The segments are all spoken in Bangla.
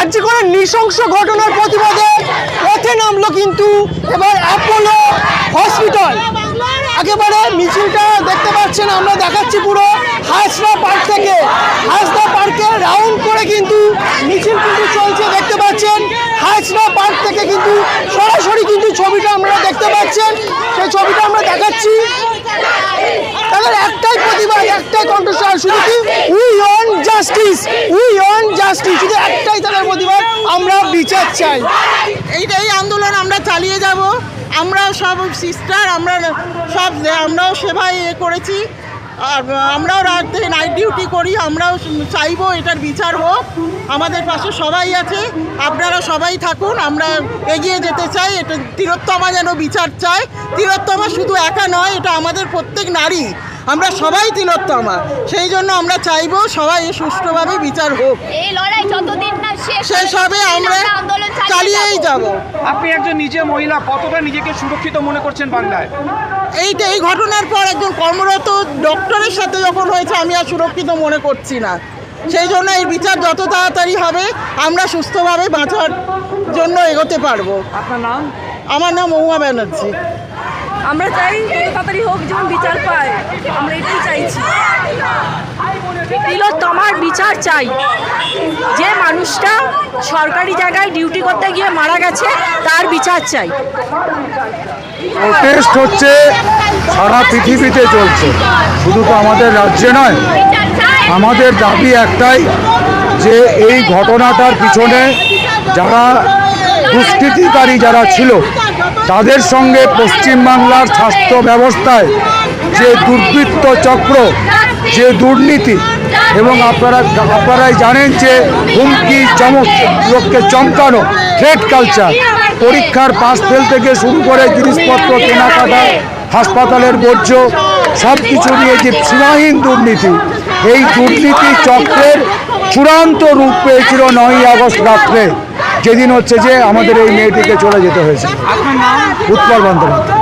আজকে কোনো নৃশংস ঘটনার প্রতিবাদে পথে নামলো কিন্তু এবার অ্যাপোলো হসপিটাল। একেবারে মিছিলটা দেখতে পাচ্ছেন, আমরা দেখাচ্ছি পুরো হাসরা পার্ক থেকে। হাসরা পার্কে রাউন্ড করে কিন্তু মিছিল কিন্তু চলছে, দেখতে পাচ্ছেন। হাসরা পার্ক থেকে কিন্তু সরাসরি কিন্তু ছবিটা আমরা দেখতে পাচ্ছেন। সেই ছবিটা আমরা দেখাচ্ছি। একটাই কণ্ঠস্বর শুধু কি? We want justice we want justice শুধু একটাই তাদের প্রতিবাদ, আমরা বিচার চাই। এইটাই আন্দোলন, আমরা চালিয়ে যাব। আমরা সব সিস্টার আমরা সব আমরাও সেবায় এ করেছি। আর আমরাও রাতে নাইট ডিউটি করি, আমরাও চাইব এটার বিচার হোক। আমাদের পাশে সবাই আছে, আপনারা সবাই থাকুন, আমরা এগিয়ে যেতে চাই। এটা তিলোত্তমা যেন বিচার চাই তিলোত্তমা শুধু একা নয়, এটা আমাদের প্রত্যেক নারী। আমরা সবাই তিলোত্তমা। সেই জন্য আমরা চাইব সবাই সুষ্ঠুভাবে বিচার হোক। এই লড়াই যতদিন না শেষ শেষ হবে আমরা চালিয়েই যাব। আপনি একজন নিজে মহিলা কতটা নিজেকে সুরক্ষিত মনে করছেন বাংলায়? এইটা এই ঘটনার পর একজন কর্মরত ডক্টরের সাথে যখন হয়েছে আমি আর সুরক্ষিত মনে করছি না। সেই জন্য এই বিচার যত তাড়াতাড়ি হবে আমরা সুস্থভাবে বাঁচার জন্য এগোতে পারব। আপনার নাম? আমার নাম মহুয়া ব্যানার্জি। আমরা চাই যত তাড়াতাড়ি হোক যেমন বিচার পায় আমরা এটাই চাইছি। তিলোত্তমার বিচার চাই। যে মানুষটা সরকারি জায়গায় ডিউটি করতে গিয়ে মারা গেছে তার বিচার চাই। প্রোটেস্ট হচ্ছে সারা পৃথিবীতে চলছে। শুধু তো আমাদের রাজ্যে নয় আমাদের দাবি একটাই যে এই ঘটনাটার পিছনে যারা দুষ্কৃতিকারী যারা ছিল, তাদের সঙ্গে পশ্চিমবাংলার স্বাস্থ্য ব্যবস্থায় যে দুর্বৃত্ত চক্র, যে দুর্নীতি, এবং আপনারা, আপনারাই জানেন যে হুমকি, চমক, লোককে চমকানো থ্রেড কালচার পরীক্ষার পাস ফেল থেকে শুরু করে জিনিসপত্র, কেনাকাটা, হাসপাতালের বর্জ্য সব কিছু নিয়ে যে সীমাহীন দুর্নীতি, এই দুর্নীতি চক্রের চূড়ান্ত রূপ পেয়েছিল নয়ই আগস্ট রাত্রে। যেদিন হচ্ছে যে আমাদের এই মেয়েটিকে চলে যেতে হয়েছে। উৎপল বন্দ্যোপাধ্যায়।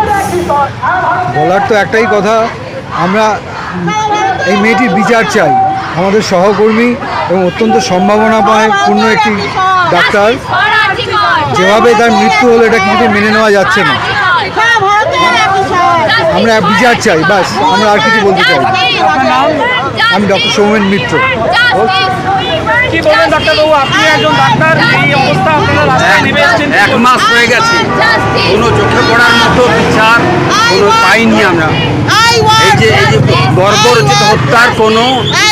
বলার তো একটাই কথা, আমরা এই মেয়েটির বিচার চাই। আমাদের সহকর্মী এবং অত্যন্ত সম্ভাবনাময় পূর্ণ একটি ডাক্তার। যেভাবে তার মৃত্যু হলো, এটা কিন্তু মেনে নেওয়া যাচ্ছে না। আমরা বিচার চাই, বাস, আমরা আর কিছু বলতে চাই আমি ডক্টর সৌমেন মিত্র। কি বলবেন ডাক্তারবাবু? আপনি একজন ডাক্তার এই অবস্থা আপনারা রাস্তায় নেমে এসেছেন। এক মাস হয়ে গেছে। কোনো চোখে পড়ার মতো বিচার কোনো পাইনি আমরা। এই যে এই যে বর্বরচিত হত্যার কোনো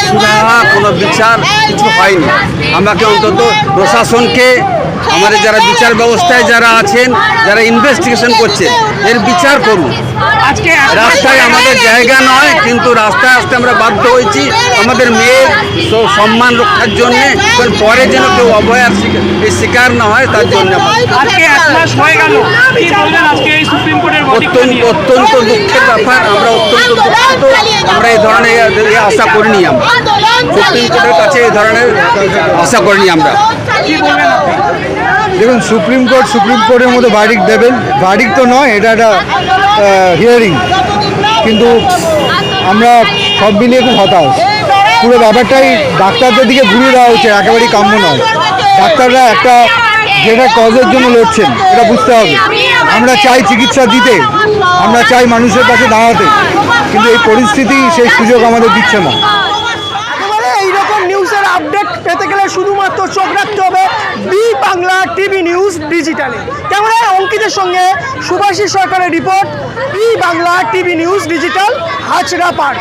সুরাহা কোনো বিচার কিছু হয়নি। আমাকে অন্তত প্রশাসনকে আমাদের যারা বিচার ব্যবস্থায় যারা আছেন যারা ইনভেস্টিগেশন করছেন এর বিচার করুন। আজকে রাস্তায় আমাদের জায়গা নয় কিন্তু রাস্তায় আসতে আমরা বাধ্য হয়েছি আমাদের মেয়ের সম্মান রক্ষার জন্যে পরে যেন কেউ অবয়ার শিকার না হয় তার জন্য আজকে এক মাস হয়ে গেল। আজকে এই সুপ্রিম কোর্টের অত্যন্ত অত্যন্ত দুঃখের ব্যাপার আমরা অত্যন্ত দুঃখিত। আমরা এই ধরনের আশা করিনি আমরা। সুপ্রিম কোর্টের কাছে এই ধরনের আশা করিনি আমরা। কি বলবেন আপনি? দেখুন, সুপ্রিম কোর্ট, সুপ্রিম কোর্টের মধ্যে ভার্ডিক দেবেন। ভার্ডিক তো নয়, এটা একটা হিয়ারিং কিন্তু আমরা সব মিলিয়ে খুব হতাশ। পুরো ব্যাপারটাই ডাক্তারদের দিকে ঘুরিয়ে দেওয়া হচ্ছে, একেবারেই কাম্য নয়। ডাক্তাররা একটা যেটা কজের জন্য লড়ছেন, এটা বুঝতে হবে। আমরা চাই চিকিৎসা দিতে, আমরা চাই মানুষের কাছে দাঁড়াতে, কিন্তু এই পরিস্থিতি সেই সুযোগ আমাদের দিচ্ছে না। এইরকম নিউজের আপডেট পেতে গেলে শুধুমাত্র চোখ রাখতে হবে বি বাংলা টিভি নিউজ ডিজিটালে। ক্যামেরায় অঙ্কিতের সঙ্গে সুভাষী সরকারের report, B Bangla TV news digital, Hazra park